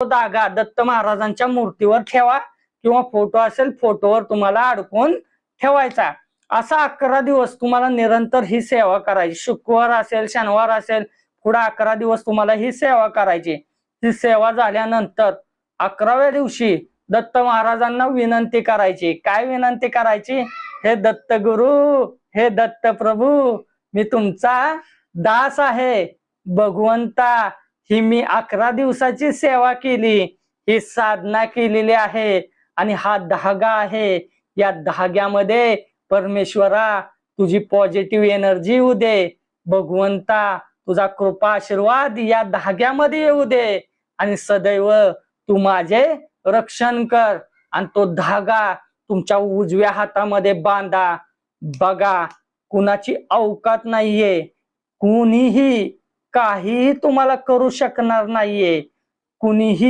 तो धागा दत्त महाराजांच्या मूर्तीवर ठेवा किंवा फोटो असेल फोटोवर तुम्हाला अडकून ठेवायचा. असा अकरा दिवस तुम्हाला निरंतर ही सेवा करायची. शुक्रवार असेल शनिवार असेल पुढे अकरा दिवस तुम्हाला ही सेवा करायची. ही सेवा झाल्यानंतर अकराव्या दिवशी दत्त महाराजांना विनंती करायची. काय विनंती करायची? हे दत्त गुरु हे दत्त प्रभू मी तुमचा दास आहे भगवंता ही मी अकरा दिवसाची सेवा केली. ही साधना केलेली आहे. आणि हा धागा आहे. या धाग्यामध्ये परमेश्वरा तुझी पॉझिटिव्ह एनर्जी येऊ दे. भगवंता तुझा कृपा आशीर्वाद या धाग्यामध्ये येऊ दे. आणि सदैव तू माझे रक्षण कर. आणि तो धागा तुमच्या उजव्या हातामध्ये बांधा. बघा कुणाची अवकात नाहीये. कुणीही काहीही तुम्हाला करू शकणार नाहीये. कुणीही